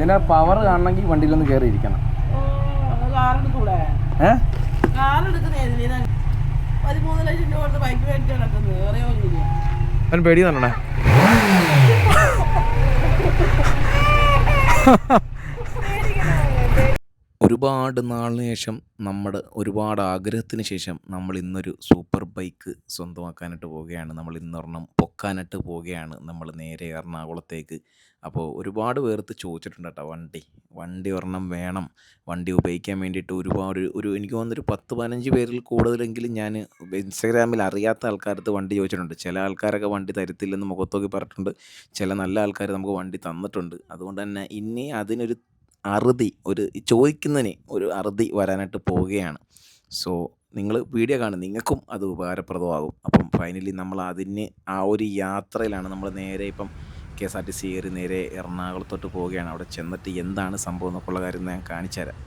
ഇതിന്റെ പവർ കാണണമെങ്കിൽ വണ്ടിയിലൊന്ന് കയറി ഇരിക്കണം കാറെടുക്കൂടെ പേടി കാറെടുക്കുന്ന ഏതിനാ പതിമൂന്ന് ലക്ഷം രൂപ കൊടുത്ത് ബൈക്ക് മേടിച്ച് കിടക്കുന്നത് വേറെ ഒന്നുമില്ല അവൻ പേടി തന്നണേ ഒരുപാട് നാളിന് ശേഷം നമ്മുടെ ഒരുപാട് ആഗ്രഹത്തിന് ശേഷം നമ്മൾ ഇന്നൊരു സൂപ്പർ ബൈക്ക് സ്വന്തമാക്കാനായിട്ട് പോവുകയാണ്. നമ്മൾ ഇന്നൊരെണ്ണം പൊക്കാനായിട്ട് പോവുകയാണ് നമ്മൾ നേരെ എറണാകുളത്തേക്ക്. അപ്പോൾ ഒരുപാട് പേർത്ത് ചോദിച്ചിട്ടുണ്ട് കേട്ടോ വണ്ടി വണ്ടി ഒരെണ്ണം വേണം. വണ്ടി ഉപയോഗിക്കാൻ വേണ്ടിയിട്ട് ഒരുപാട് ഒരു എനിക്ക് തോന്നുന്നൊരു പത്ത് പതിനഞ്ച് പേരിൽ കൂടുതലെങ്കിലും ഞാൻ ഇൻസ്റ്റാഗ്രാമിൽ അറിയാത്ത ആൾക്കാരത്ത് വണ്ടി ചോദിച്ചിട്ടുണ്ട്. ചില ആൾക്കാരൊക്കെ വണ്ടി തരത്തില്ലെന്ന് മുഖത്തോക്കി പറഞ്ഞിട്ടുണ്ട്. ചില നല്ല ആൾക്കാർ നമുക്ക് വണ്ടി തന്നിട്ടുണ്ട്. അതുകൊണ്ട് തന്നെ ഇനി അതിനൊരു അറുതി ഒരു ചോദിക്കുന്നതിന് ഒരു അറുതി വരാനായിട്ട് പോവുകയാണ്. സോ നിങ്ങൾ വീഡിയോ കാണും. നിങ്ങൾക്കും അത് ഉപകാരപ്രദമാകും. അപ്പം ഫൈനലി നമ്മൾ അതിന് ആ ഒരു യാത്രയിലാണ് നമ്മൾ നേരെ ഇപ്പം K S R T C കയറി നേരെ എറണാകുളത്തോട്ട് പോവുകയാണ്. അവിടെ ചെന്നിട്ട് എന്താണ് സംഭവം എന്നൊക്കെയുള്ള കാര്യം ഞാൻ കാണിച്ചു തരാം.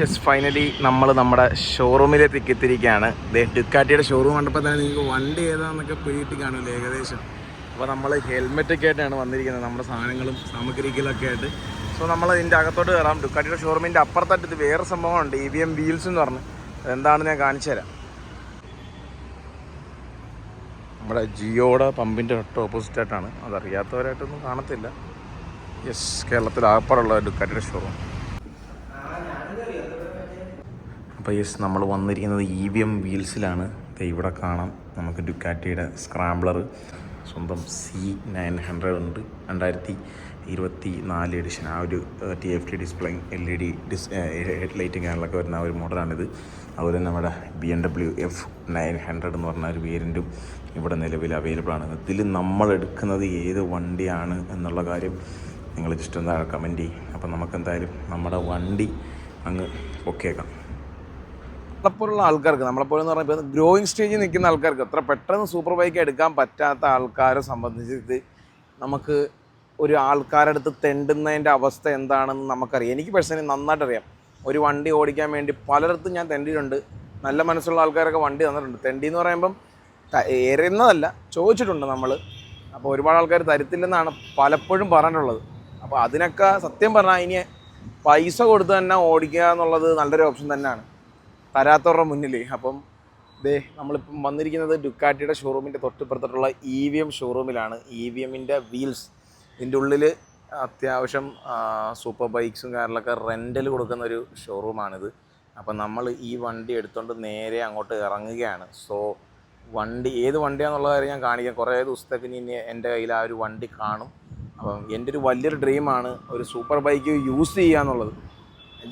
യെസ് ഫൈനലി നമ്മൾ നമ്മുടെ ഷോറൂമിലേക്ക് എത്തിയിരിക്കുകയാണ്. ഡുക്കാട്ടിയുടെ ഷോറൂം കണ്ടപ്പോൾ തന്നെ നിങ്ങൾക്ക് വണ്ടി ഏതാണെന്നൊക്കെ പിടിയിട്ട് കാണുമല്ലോ ഏകദേശം. അപ്പോൾ നമ്മൾ ഹെൽമെറ്റൊക്കെ ആയിട്ടാണ് വന്നിരിക്കുന്നത്. നമ്മുടെ സാധനങ്ങളും സാമഗ്രികളൊക്കെ ആയിട്ട്. സോ നമ്മൾ ഇതിന്റെ അകത്തോട്ട് കയറാം ഡുക്കാട്ടിയുടെ ഷോറൂമിന്റെ അപ്പുറത്തായിട്ട് ഇത് വേറെ സംഭവമുണ്ട്. ഇ വി എം വീൽസ് എന്ന് പറഞ്ഞ്. അതെന്താണെന്ന് ഞാൻ കാണിച്ചു തരാം. നമ്മുടെ ജിയോയുടെ പമ്പിന്റെ തൊട്ട് ഓപ്പോസിറ്റ് ആയിട്ടാണ്. അതറിയാത്തവരായിട്ടൊന്നും കാണത്തില്ല. യെസ് കേരളത്തിൽ ആപ്പാടുള്ള ഡുക്കാറ്റിയുടെ ഷോറൂം അപ്പോൾ യെസ് നമ്മൾ വന്നിരിക്കുന്നത് ഇ വി എം വീൽസിലാണ് ഇവിടെ കാണാം. നമുക്ക് ഡുക്കാറ്റിയുടെ സ്ക്രാംബ്ലർ സ്വന്തം സി നയൻ ഹൺഡ്രഡ് ഉണ്ട്. രണ്ടായിരത്തി ഇരുപത്തി നാല് എഡിഷൻ ആ ഒരു T F T display L E D ഡിസ് ഹെഡ് ലൈറ്റും കാര്യങ്ങളൊക്കെ വരുന്ന ആ ഒരു മോഡലാണിത്. അതുപോലെ തന്നെ നമ്മുടെ B M W F nine hundred എന്ന് പറഞ്ഞ ഒരു വേരിയന്റും ഇവിടെ നിലവിൽ അവൈലബിൾ ആണ്. ഇതിൽ നമ്മൾ എടുക്കുന്നത് ഏത് വണ്ടിയാണ് എന്നുള്ള കാര്യം നിങ്ങൾ ജസ്റ്റ് ഒന്ന് കമന്റ് ചെയ്യും. അപ്പം നമുക്ക് എന്തായാലും നമ്മുടെ വണ്ടി അങ്ങ് പൊക്കേക്കാം നമ്മളെപ്പോലുള്ള ആൾക്കാർക്ക് നമ്മളെപ്പോലെന്ന് പറഞ്ഞാൽ ഇപ്പോൾ ഗ്രോയിങ് സ്റ്റേജിൽ നിൽക്കുന്ന ആൾക്കാർക്ക് അത്ര പെട്ടെന്ന് സൂപ്പർ ബൈക്ക് എടുക്കാൻ പറ്റാത്ത ആൾക്കാരെ സംബന്ധിച്ചിട്ട് നമുക്ക് ഒരു ആൾക്കാരടുത്ത് തെണ്ടുന്നതിന്റെ അവസ്ഥ എന്താണെന്ന് നമുക്കറിയാം. എനിക്ക് പേഴ്സണലി നന്നായിട്ട് അറിയാം ഒരു വണ്ടി ഓടിക്കാൻ വേണ്ടി പലയിടത്തും ഞാൻ തെണ്ടിയിട്ടുണ്ട്. നല്ല മനസ്സുള്ള ആൾക്കാരൊക്കെ വണ്ടി തന്നിട്ടുണ്ട്. തെണ്ടി എന്ന് പറയുമ്പം ഏറുന്നതല്ല ചോദിച്ചിട്ടുണ്ട് നമ്മൾ അപ്പോൾ ഒരുപാട് ആൾക്കാർ തരത്തില്ലെന്നാണ് പലപ്പോഴും പറഞ്ഞിട്ടുള്ളത്. അപ്പോൾ അതിനൊക്കെ സത്യം പറഞ്ഞാൽ ഇനി പൈസ കൊടുത്ത് തന്നെ ഓടിക്കുക എന്നുള്ളത് നല്ലൊരു ഓപ്ഷൻ തന്നെയാണ്. തരാത്തവരുടെ മുന്നിൽ അപ്പം ദേ നമ്മളിപ്പം വന്നിരിക്കുന്നത് ഡുക്കാറ്റിയുടെ ഷോറൂമിന്റെ തൊട്ടിപ്പുറത്തോട്ടുള്ള ഇ വി എം ഷോറൂമിലാണ് ഇ വി എമ്മിന്റെ വീൽസ് ഇതിന്റെ ഉള്ളിൽ അത്യാവശ്യം സൂപ്പർ ബൈക്സും കാറിലൊക്കെ റെന്റൽ കൊടുക്കുന്ന ഒരു ഷോറൂമാണിത് അപ്പം നമ്മൾ ഈ വണ്ടി എടുത്തുകൊണ്ട് നേരെ അങ്ങോട്ട് ഇറങ്ങുകയാണ്. സോ വണ്ടി ഏത് വണ്ടിയാണെന്നുള്ള കാര്യം ഞാൻ കാണിക്കാം. കുറേ ദിവസത്തേക്ക് ഇനി എന്റെ കയ്യിൽ ആ ഒരു വണ്ടി കാണും. അപ്പം എന്റെ ഒരു വലിയൊരു ഡ്രീമാണ് ഒരു സൂപ്പർ ബൈക്ക് യൂസ് ചെയ്യുക എന്നുള്ളത്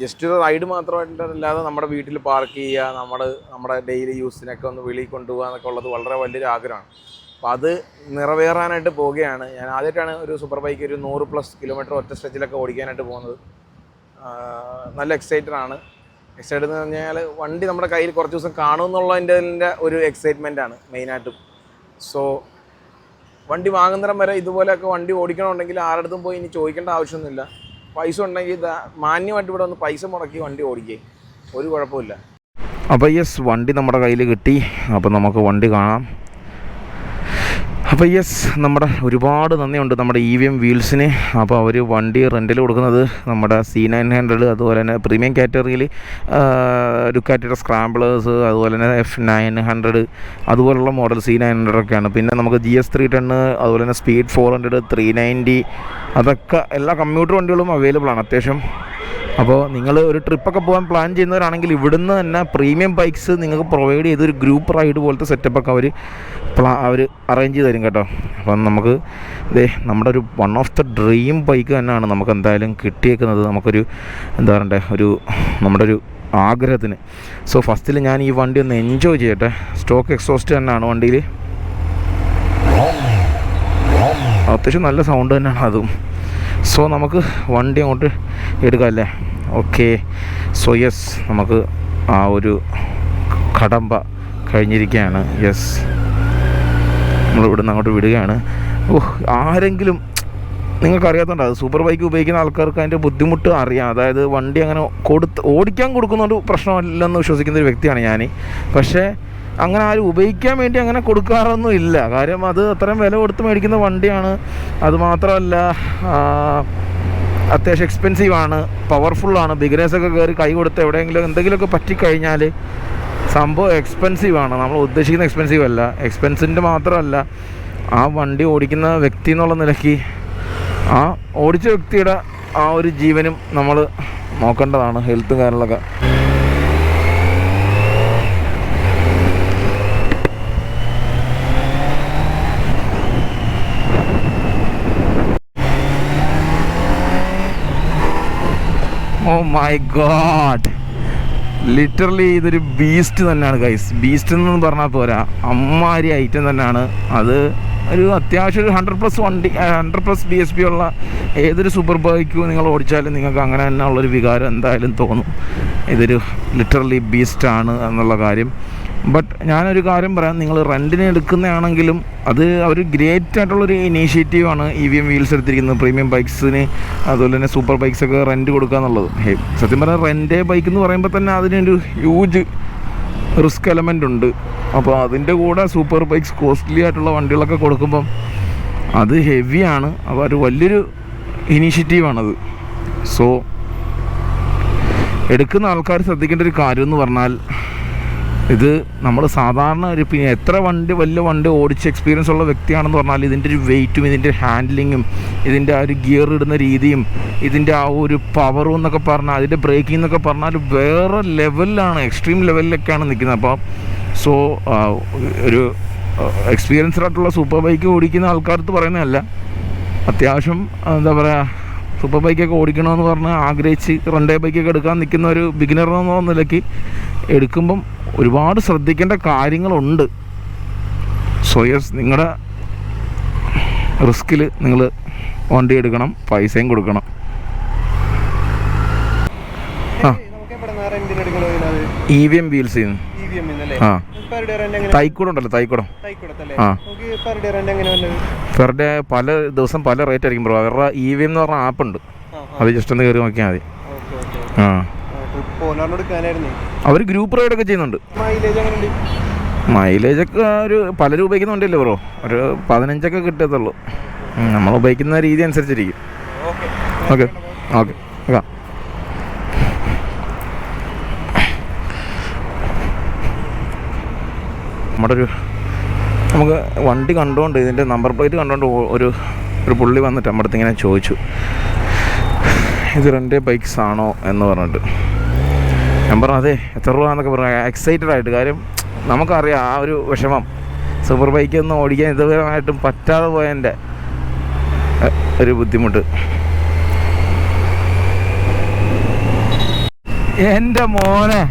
ജസ്റ്റ് ഒരു റൈഡ് മാത്രമായിട്ടല്ലാതെ നമ്മുടെ വീട്ടിൽ പാർക്ക് ചെയ്യുക നമ്മൾ നമ്മുടെ ഡെയിലി യൂസിനൊക്കെ ഒന്ന് വെളിയിൽ കൊണ്ടുപോകുക എന്നൊക്കെ ഉള്ളത് വളരെ വലിയൊരു ആഗ്രഹമാണ്. അപ്പോൾ അത് നിറവേറാനായിട്ട് പോവുകയാണ്. ഞാൻ ആദ്യമായിട്ടാണ് ഒരു സൂപ്പർ ബൈക്ക് ഒരു നൂറ് പ്ലസ് കിലോമീറ്റർ ഒറ്റ സ്ട്രെച്ചിലൊക്കെ ഓടിക്കാനായിട്ട് പോകുന്നത്. നല്ല എക്സൈറ്റഡ് ആണ്. എക്സൈറ്റഡ് എന്ന് പറഞ്ഞാൽ വണ്ടി നമ്മുടെ കയ്യിൽ കുറച്ച് ദിവസം കാണുമെന്നുള്ളതിന്റെ ഒരു എക്സൈറ്റ്മെന്റ് ആണ് മെയിനായിട്ടും സോ വണ്ടി വാങ്ങുന്നിടം വരെ ഇതുപോലെയൊക്കെ വണ്ടി ഓടിക്കണമെന്നുണ്ടെങ്കിൽ ആരുടെ പോയി ഇനി ചോദിക്കേണ്ട ആവശ്യമൊന്നുമില്ല. പൈസ ഉണ്ടെങ്കിൽ മാന്യമായിട്ട് ഇവിടെ ഒന്ന് പൈസ മുടക്കി വണ്ടി ഓടിക്കേ. ഒരു കുഴപ്പമില്ല അപ്പോൾ യെസ് വണ്ടി നമ്മുടെ കയ്യിൽ കിട്ടി. അപ്പോൾ നമുക്ക് വണ്ടി കാണാം. അപ്പോൾ യെസ് നമ്മുടെ ഒരുപാട് നന്ദിയുണ്ട് നമ്മുടെ ഇ വി എം വീൽസിന് അപ്പോൾ അവർ വണ്ടി റെന്റിൽ കൊടുക്കുന്നത് നമ്മുടെ സി നയൻ ഹൺഡ്രഡ് അതുപോലെ തന്നെ പ്രീമിയം കാറ്റഗറിയിൽ ഡുക്കാറ്റിയുടെ സ്ക്രാമ്പിളേഴ്സ് അതുപോലെ തന്നെ എഫ് നയൻ ഹൺഡ്രഡ് അതുപോലുള്ള മോഡൽ സി നയൻ ഹൺഡ്രഡ് ഒക്കെയാണ്. പിന്നെ നമുക്ക് ജി എസ് ത്രീ ടെണ് അതുപോലെ തന്നെ speed four hundred three ninety അതൊക്കെ എല്ലാ കമ്പ്യൂട്ടർ വണ്ടികളും അവൈലബിൾ ആണ് അത്യാവശ്യം. അപ്പോൾ നിങ്ങൾ ഒരു ട്രിപ്പൊക്കെ പോകാൻ പ്ലാൻ ചെയ്യുന്നവരാണെങ്കിൽ ഇവിടുന്ന് തന്നെ പ്രീമിയം ബൈക്സ് നിങ്ങൾക്ക് പ്രൊവൈഡ് ചെയ്ത് ഒരു ഗ്രൂപ്പ് റൈഡ് പോലത്തെ സെറ്റപ്പൊക്കെ അവർ പ്ലാ അവർ അറേഞ്ച് ചെയ്ത് തരും കേട്ടോ. അപ്പം നമുക്ക് ഇതേ നമ്മുടെ ഒരു one of the dream bike തന്നെയാണ് നമുക്ക് എന്തായാലും കിട്ടിയേക്കുന്നത്. നമുക്കൊരു എന്താ പറയണ്ടേ ഒരു നമ്മുടെ ഒരു ആഗ്രഹത്തിന്. സോ ഫസ്റ്റിൽ ഞാൻ ഈ വണ്ടി ഒന്ന് എൻജോയ് ചെയ്യട്ടെ. സ്റ്റോക്ക് എക്സോസ്റ്റ് തന്നെയാണ് വണ്ടിയിൽ അത്യാവശ്യം നല്ല സൗണ്ട് തന്നെയാണ് അതും. സോ നമുക്ക് വണ്ടി അങ്ങോട്ട് എടുക്കാം അല്ലേ? ഓക്കെ. സോ യെസ് നമുക്ക് ആ ഒരു കടമ്പ കഴിഞ്ഞിരിക്കുകയാണ്. യെസ് നമ്മൾ ഇവിടുന്ന് അങ്ങോട്ട് വിടുകയാണ്. ഓഹ് ആരെങ്കിലും നിങ്ങൾക്ക് അറിയാത്തതുണ്ട് അത് സൂപ്പർ ബൈക്ക് ഉപയോഗിക്കുന്ന ആൾക്കാർക്ക് അതിന്റെ ബുദ്ധിമുട്ട് അറിയാം. അതായത് വണ്ടി അങ്ങനെ കൊടുത്ത് ഓടിക്കാൻ കൊടുക്കുന്നതുകൊണ്ട് പ്രശ്നമല്ലെന്ന് വിശ്വസിക്കുന്ന ഒരു വ്യക്തിയാണ് ഞാൻ പക്ഷേ അങ്ങനെ ആരും ഉപയോഗിക്കാൻ വേണ്ടി അങ്ങനെ കൊടുക്കാറൊന്നും ഇല്ല. കാര്യം അത് അത്രയും വില കൊടുത്ത് മേടിക്കുന്ന വണ്ടിയാണ്. അത് മാത്രമല്ല ആ, അത്യാവശ്യം എക്സ്പെൻസീവ് ആണ് പവർഫുള്ളാണ് ബിഗിനേഴ്സൊക്കെ കയറി കൈ കൊടുത്ത് എവിടെയെങ്കിലും എന്തെങ്കിലുമൊക്കെ പറ്റിക്കഴിഞ്ഞാൽ സംഭവം എക്സ്പെൻസീവ് ആണ്. നമ്മൾ ഉദ്ദേശിക്കുന്ന എക്സ്പെൻസീവ് അല്ല. എക്സ്പെൻസിന്റെ മാത്രമല്ല ആ വണ്ടി ഓടിക്കുന്ന വ്യക്തി എന്നുള്ള നിലയ്ക്ക് ആ ഓടിച്ച വ്യക്തിയുടെ ആ ഒരു ജീവനും നമ്മൾ നോക്കേണ്ടതാണ് ഹെൽത്തും കാര്യങ്ങളൊക്കെ. ഓ മൈ ഗോഡ് ലിറ്ററലി ഇതൊരു ബീസ്റ്റ് തന്നെയാണ് ഗൈസ് ബീസ്റ്റ് എന്ന് പറഞ്ഞാൽ പോരാ. അമ്മാരി ഐറ്റം തന്നെയാണ്. അത് ഒരു അത്യാവശ്യം ഒരു ഹൺഡ്രഡ് പ്ലസ് വണ്ടി hundred plus B S P ഉള്ള ഏതൊരു സൂപ്പർ ബൈക്കും നിങ്ങൾ ഓടിച്ചാലും നിങ്ങൾക്ക് അങ്ങനെ തന്നെ ഉള്ളൊരു വികാരം എന്തായാലും തോന്നും. ഇതൊരു ലിറ്ററലി ബീസ്റ്റാണ് എന്നുള്ള കാര്യം. ബട്ട് ഞാനൊരു കാര്യം പറയാം. നിങ്ങൾ റെന്റിന് എടുക്കുന്നതാണെങ്കിലും അത് ഒരു ഗ്രേറ്റ് ആയിട്ടുള്ളൊരു ഇനീഷ്യേറ്റീവാണ് ഇ വി എം വീൽസ് എടുത്തിരിക്കുന്നത്. പ്രീമിയം ബൈക്സിന് അതുപോലെ തന്നെ സൂപ്പർ ബൈക്സൊക്കെ റെന്റ് കൊടുക്കുക എന്നുള്ളത് സത്യം പറഞ്ഞാൽ റെന്റേ ബൈക്ക് എന്ന് പറയുമ്പോൾ തന്നെ അതിനൊരു ഹ്യൂജ് റിസ്ക് എലമെന്റ് ഉണ്ട്. അപ്പോൾ അതിന്റെ കൂടെ സൂപ്പർ ബൈക്സ് കോസ്റ്റ്ലി ആയിട്ടുള്ള വണ്ടികളൊക്കെ കൊടുക്കുമ്പം അത് ഹെവിയാണ് അപ്പോൾ ഒരു വലിയൊരു ഇനീഷ്യേറ്റീവാണത് സോ എടുക്കുന്ന ആൾക്കാർ ശ്രദ്ധിക്കേണ്ട ഒരു കാര്യം എന്ന് പറഞ്ഞാൽ ഇത് നമ്മൾ സാധാരണ ഒരു പിന്നെ എത്ര വണ്ടി വലിയ വണ്ടി ഓടിച്ച് എക്സ്പീരിയൻസ് ഉള്ള വ്യക്തിയാണെന്ന് പറഞ്ഞാൽ ഇതിന്റെ ഒരു വെയിറ്റും ഇതിന്റെ ഹാൻഡ്ലിങ്ങും ഇതിന്റെ ആ ഒരു ഗിയർ ഇടുന്ന രീതിയും ഇതിന്റെ ആ ഒരു പവറും എന്നൊക്കെ പറഞ്ഞാൽ അതിന്റെ ബ്രേക്കിംഗ് എന്നൊക്കെ പറഞ്ഞാൽ വേറെ ലെവലിലാണ് എക്സ്ട്രീം ലെവലിലൊക്കെയാണ് നിൽക്കുന്നത് അപ്പോൾ സോ ഒരു എക്സ്പീരിയൻസ്ഡ് ആയിട്ടുള്ള സൂപ്പർ ബൈക്ക് ഓടിക്കുന്ന ആൾക്കാർക്ക് പറയുന്നതല്ല. അത്യാവശ്യം എന്താ പറയുക സൂപ്പർ ബൈക്കൊക്കെ ഓടിക്കണമെന്ന് പറഞ്ഞ് ആഗ്രഹിച്ച് റണ്ടേ ബൈക്കൊക്കെ എടുക്കാൻ നിൽക്കുന്ന ഒരു ബിഗിനർ എന്ന നിലയ്ക്ക് എടുക്കുമ്പം ഒരുപാട് ശ്രദ്ധിക്കേണ്ട കാര്യങ്ങളുണ്ട്. സോ യെസ് നിങ്ങളുടെ റിസ്കിൽ നിങ്ങൾ വണ്ടി എടുക്കണം പൈസയും കൊടുക്കണം. ആ. ഇ വി എം വീൽസ് ചെയ്യുന്നു ആ. എങ്ങനെ തൈക്കൂടം ഉണ്ടല്ലോ തൈക്കൂടം. ആ. പെർ ഡേ പല ദിവസം പല റേറ്റ് ആയിരിക്കും ബ്രോ അവരുടെ ഇ വി എം എന്ന് പറഞ്ഞ ആപ്പ് ഉണ്ട്. അത് ജസ്റ്റ് ഒന്ന് കയറി നോക്കിയാൽ മതി. ആ. അവർ ഗ്രൂപ്പ് റൈഡ് ഒക്കെ ചെയ്യുന്നുണ്ട്. മൈലേജ് ഒക്കെ ഒരു പലരും ഉപയോഗിക്കുന്നുണ്ടല്ലോ ബ്രോ ഒരു പതിനഞ്ചൊക്കെ കിട്ടത്തുള്ളൂ. നമ്മൾ ഉപയോഗിക്കുന്ന രീതി അനുസരിച്ചിരിക്കും. ഓക്കെ ഓക്കെ ഓക്കെ ഓക്കെ നമ്മുടെ ഒരു നമുക്ക് വണ്ടി കണ്ടുകൊണ്ട് ഇതിന്റെ നമ്പർ പ്ലേറ്റ് കണ്ടുകൊണ്ട് ഒരു ഒരു പുള്ളി വന്നിട്ട് നമ്മുടെ അടുത്ത് ഇങ്ങനെ ചോദിച്ചു. ഇത് രണ്ടേ ബൈക്സ് ആണോ എന്ന് പറഞ്ഞിട്ട്. ഞാൻ പറഞ്ഞു അതെ എത്ര രൂപ എന്നൊക്കെ പറഞ്ഞു എക്സൈറ്റഡ് ആയിട്ട്. കാര്യം നമുക്കറിയാം ആ ഒരു വിഷമം. സൂപ്പർ ബൈക്കൊന്നും ഓടിക്കാൻ ഇതുവരെയായിട്ടും പറ്റാതെ പോയതിന്റെ ഒരു ബുദ്ധിമുട്ട്. എന്റെ മോനെ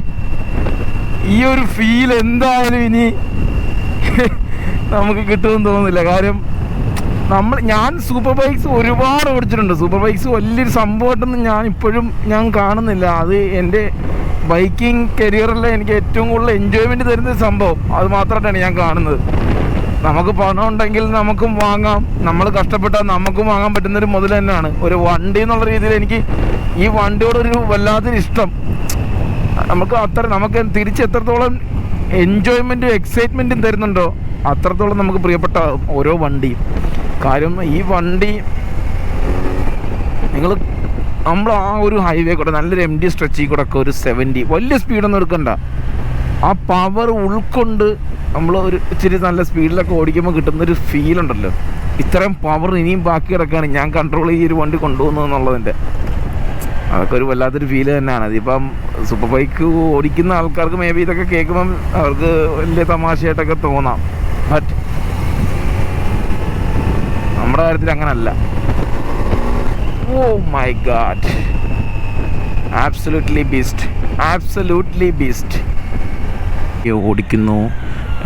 ഈ ഒരു ഫീൽ എന്തായാലും ഇനി നമുക്ക് കിട്ടുമെന്ന് തോന്നുന്നില്ല. കാര്യം നമ്മൾ ഞാൻ സൂപ്പർ ബൈക്സ് ഒരുപാട് ഓടിച്ചിട്ടുണ്ട്. സൂപ്പർ ബൈക്സ് വലിയൊരു സംഭവമായിട്ടൊന്നും ഞാൻ ഇപ്പോഴും ഞാൻ കാണുന്നില്ല. അത് എന്റെ ബൈക്കിംഗ് കരിയറിൽ എനിക്ക് ഏറ്റവും കൂടുതൽ എൻജോയ്മെന്റ് തരുന്ന സംഭവം. അത് മാത്രമായിട്ടാണ് ഞാൻ കാണുന്നത്. നമുക്ക് പണം ഉണ്ടെങ്കിൽ നമുക്കും വാങ്ങാം. നമ്മൾ കഷ്ടപ്പെട്ടാൽ നമുക്കും വാങ്ങാൻ പറ്റുന്നൊരു മുതൽ തന്നെയാണ്. ഒരു വണ്ടി എന്നുള്ള രീതിയിൽ എനിക്ക് ഈ വണ്ടിയോടൊരു വല്ലാത്തൊരു ഇഷ്ടം. നമുക്ക് അത്ര നമുക്ക് തിരിച്ച് എത്രത്തോളം എൻജോയ്മെന്റും എക്സൈറ്റ്മെന്റും തരുന്നുണ്ടോ അത്രത്തോളം നമുക്ക് പ്രിയപ്പെട്ട ഓരോ വണ്ടിയും. കാര്യം ഈ വണ്ടി നിങ്ങൾ നമ്മൾ ആ ഒരു ഹൈവേ കൂടെ നല്ലൊരു എം ഡി സ്ട്രെച്ചിൽ കൂടെ ഒക്കെ ഒരു സെവന്റി വലിയ സ്പീഡൊന്നും എടുക്കണ്ട. ആ പവർ ഉൾക്കൊണ്ട് നമ്മൾ ഒരു ഇച്ചിരി നല്ല സ്പീഡിലൊക്കെ ഓടിക്കുമ്പോൾ കിട്ടുന്നൊരു ഫീൽ ഉണ്ടല്ലോ. ഇത്രയും പവർ ഇനിയും ബാക്കി കിടക്കുകയാണ് ഞാൻ കൺട്രോൾ ഈ ഒരു വണ്ടി കൊണ്ടുപോകുന്നു എന്നുള്ളതിന്റെ അതൊക്കെ ഒരു വല്ലാത്തൊരു ഫീൽ തന്നെയാണ്. അതിപ്പം സൂപ്പർ ബൈക്ക് ഓടിക്കുന്ന ആൾക്കാർക്ക് മേ ബി ഇതൊക്കെ കേൾക്കുമ്പം അവർക്ക് വലിയ തമാശയായിട്ടൊക്കെ തോന്നാം. ബട്ട് നമ്മുടെ കാര്യത്തിൽ അങ്ങനല്ല. ഓ my god absolutely beast absolutely beast ഓടിക്കുന്നു.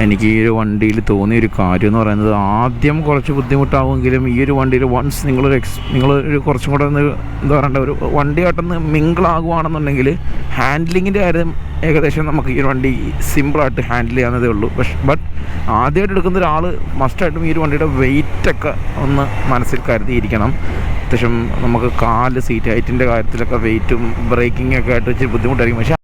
എനിക്ക് ഈ ഒരു വണ്ടിയിൽ തോന്നിയ ഒരു കാര്യം എന്ന് പറയുന്നത് ആദ്യം കുറച്ച് ബുദ്ധിമുട്ടാവുമെങ്കിലും ഈ ഒരു വണ്ടിയിൽ വൺസ് നിങ്ങളൊരു എക്സ് നിങ്ങളൊരു കുറച്ചും കൂടെ ഒന്ന് എന്താ പറയണ്ട ഒരു വണ്ടി പെട്ടെന്ന് മിങ്കിളാകുവാണെന്നുണ്ടെങ്കിൽ ഹാൻഡ്ലിങ്ങിന്റെ കാര്യം ഏകദേശം നമുക്ക് ഈ ഒരു വണ്ടി സിമ്പിളായിട്ട് ഹാൻഡിൽ ചെയ്യാവുന്നതേ ഉള്ളൂ. പക്ഷെ ബട്ട് ആദ്യമായിട്ട് എടുക്കുന്ന ഒരാൾ മസ്റ്റായിട്ടും ഈ ഒരു വണ്ടിയുടെ വെയിറ്റൊക്കെ ഒന്ന് മനസ്സിൽ കരുതിയിരിക്കണം. അത്യാവശ്യം നമുക്ക് കാൽ സീറ്റ് ഹൈറ്റിന്റെ കാര്യത്തിലൊക്കെ വെയിറ്റും ബ്രേക്കിംഗ് ഒക്കെ ആയിട്ട് വെച്ച് ബുദ്ധിമുട്ടായിരിക്കും. പക്ഷേ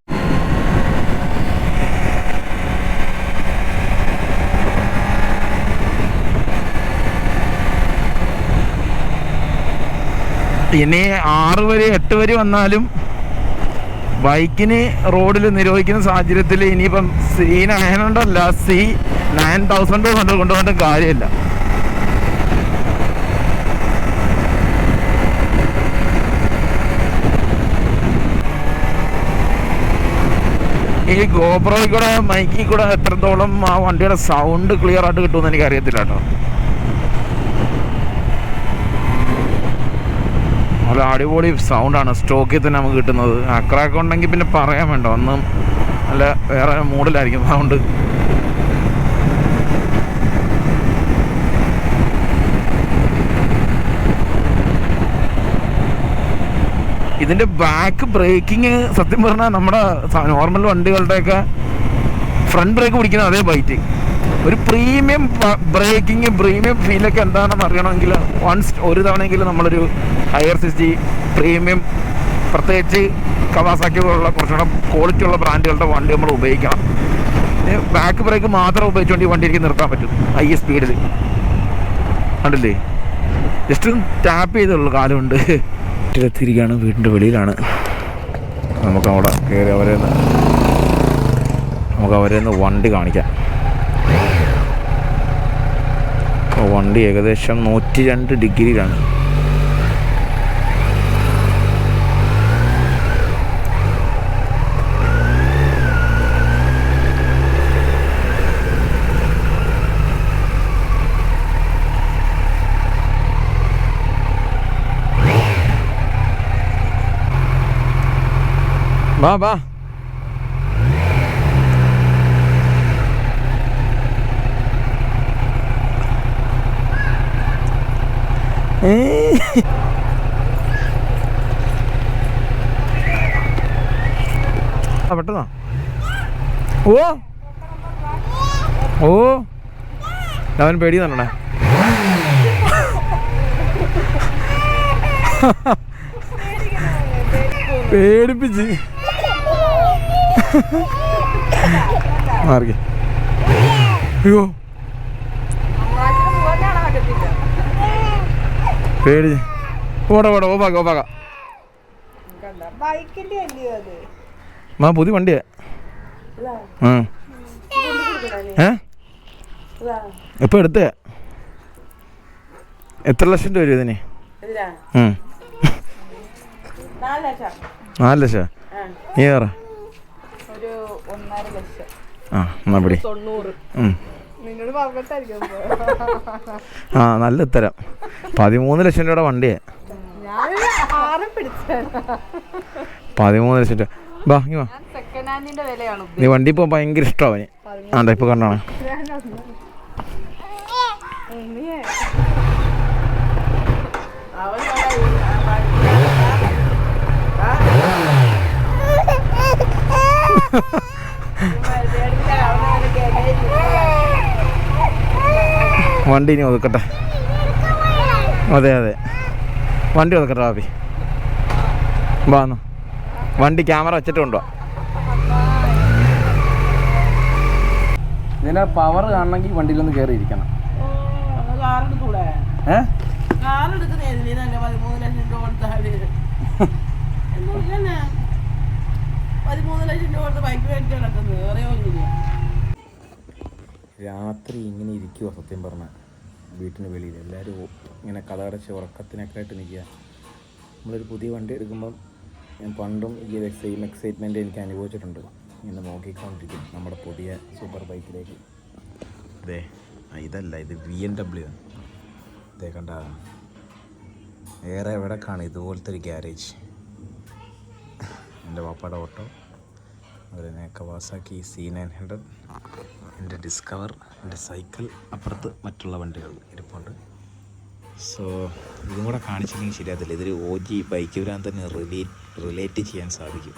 ഇനി ആറ് വരെ എട്ട് വരെ വന്നാലും ബൈക്കിന് റോഡിൽ നിരോധിക്കുന്ന സാഹചര്യത്തിൽ ഇനിയിപ്പം സി നയൻ ഹൺഡ്രഡ് അല്ല സി നയൻ തൗസൻഡ് ഹൺഡ്രഡ് കൊണ്ടുപോകേണ്ട കാര്യമില്ല. ഈ ഗോപ്രോയിൽ കൂടെ മൈക്കിൽ കൂടെ എത്രത്തോളം ആ വണ്ടിയുടെ സൗണ്ട് ക്ലിയർ ആയിട്ട് കിട്ടുമെന്ന് എനിക്ക് അറിയത്തില്ല കേട്ടോ. നല്ല അടിപൊളി സൗണ്ടാണ് സ്റ്റോക്കിൽ തന്നെ നമുക്ക് കിട്ടുന്നത്. അക്രാക്ക് ഉണ്ടെങ്കിൽ പിന്നെ പറയാൻ വേണ്ട. ഒന്നും നല്ല വേറെ മൂഡിലായിരിക്കും സൗണ്ട് ഇതിന്റെ ബാക്ക് ബ്രേക്കിങ് സത്യം പറഞ്ഞാൽ നമ്മുടെ നോർമൽ വണ്ടികളുടെയൊക്കെ ഫ്രണ്ട് ബ്രേക്ക് പിടിക്കുന്ന അതേ ബൈറ്റ് ഒരു പ്രീമിയം ബ്രേക്കിംഗ് പ്രീമിയം ഫീലൊക്കെ എന്താണെന്ന് അറിയണമെങ്കിൽ വൺസ് ഒരു തവണയെങ്കിലും നമ്മളൊരു ഹയർ സിറ്റി പ്രീമിയം പ്രത്യേകിച്ച് കവാസാക്കി പോലുള്ള കുറച്ചുകൂടെ ക്വാളിറ്റി ഉള്ള ബ്രാൻഡുകളുടെ വണ്ടി നമ്മൾ ഉപയോഗിക്കണം. ബാക്ക് ബ്രേക്ക് മാത്രം ഉപയോഗിച്ചുകൊണ്ട് ഈ വണ്ടി എനിക്ക് നിർത്താൻ പറ്റും. ഹൈ സ്പീഡിൽ കണ്ടില്ലേ? ജസ്റ്റ് ടാപ്പ് ചെയ്തുള്ളൂ കാലുകൊണ്ട്. വീട്ടിലെത്തിയിരിക്കുകയാണ് വീടിന്റെ വെളിയിലാണ്. നമുക്ക് അവിടെ കയറി അവരെ നമുക്ക് അവരെ ഒന്ന് വണ്ടി കാണിക്കാം. വണ്ടി ഏകദേശം നൂറ്റി രണ്ട് ഡിഗ്രിയിലാണ്. വാ വാ ആ പെട്ടെന്നാ? ഓ. ഓ. അവൻ പേടി തന്നെ പേടിപ്പിച്ച്. അയ്യോ. പേടി. ഓടാ ഓടാ ഓപ്പാക്ക ഓപ്പാക്ക മാ പുതിയ വണ്ടിയാ. ഏ? എപ്പോ എടുത്തേ? എത്ര ലക്ഷം രൂപ വരും ഇതിന്. നാല് ലക്ഷം. നീ വേറ. ഒരു ഒന്നര ലക്ഷം. ആ എന്നാ പിടി. തൊണ്ണൂറ്. ഉം. നിന്നോട് പറഞ്ഞിട്ടായിരിക്കും ആ നല്ല ഉത്തരം. പതിമൂന്ന് ലക്ഷം രൂപയുടെ വണ്ടിയെ. പതിമൂന്ന് ലക്ഷം രൂപ. ബാ ഇങ്ങ് സെക്കൻഡ് ഹാൻഡിന്റെ വിലയാണ് നീ വണ്ടി ഇപ്പോൾ ഭയങ്കര ഇഷ്ടമാണ് ആണ്ടാ ഇപ്പോൾ കണ്ടാണ് അവൻ വണ്ടി ഇനി ഒതുക്കട്ടെ. അതെ അതെ. വണ്ടി ഒതുക്കട്ടെ ബാബി വാന്ന് വണ്ടി ക്യാമറ വെച്ചിട്ട് കൊണ്ടുവാ. ഇതിന്റെ പവർ കാണണമെങ്കിൽ വണ്ടിയിലൊന്ന് കയറി ഇരിക്കണം രാത്രി ഇങ്ങനെ ഇരിക്കുവോ സത്യം പറഞ്ഞാൽ വീട്ടിന് വെളിയിൽ. എല്ലാവരും ഇങ്ങനെ കഥകടച്ച് ഉറക്കത്തിനൊക്കെ ആയിട്ട് നിൽക്കുക. നമ്മളൊരു പുതിയ വണ്ടി എടുക്കുമ്പം ഞാൻ പണ്ടും ഈ ഒരു സെയിം എക്സൈറ്റ്മെന്റ് എനിക്ക് അനുഭവിച്ചിട്ടുണ്ട്. ഇങ്ങനെ നോക്കിക്കൊണ്ടിരിക്കും നമ്മുടെ പുതിയ സൂപ്പർ ബൈക്കിലേക്ക് അതെ ഇതല്ല ഇത് വി എൻ ഡബ്ല്യു ഇതേ കണ്ട? ഏറെ എവിടെ കാണും ഇതുപോലത്തെ ഒരു ഗ്യാരേജ് എന്റെ പാപ്പയുടെ ഓട്ടോ. അതുപോലെ തന്നെ കവാസാക്കി സി നയൻ ഹൺഡ്രഡ് എന്റെ ഡിസ്കവർ എന്റെ സൈക്കിൾ അപ്പുറത്ത് മറ്റുള്ള വണ്ടികൾ ഇരിപ്പുണ്ട്. സോ ഇതും കൂടെ കാണിച്ചില്ലെങ്കിൽ ശരിയാകത്തില്ല. ഇതൊരു ഒ ജി ബൈക്ക് ഭ്രാന്തന് റിലേറ്റ് റിലേറ്റ് ചെയ്യാൻ സാധിക്കും.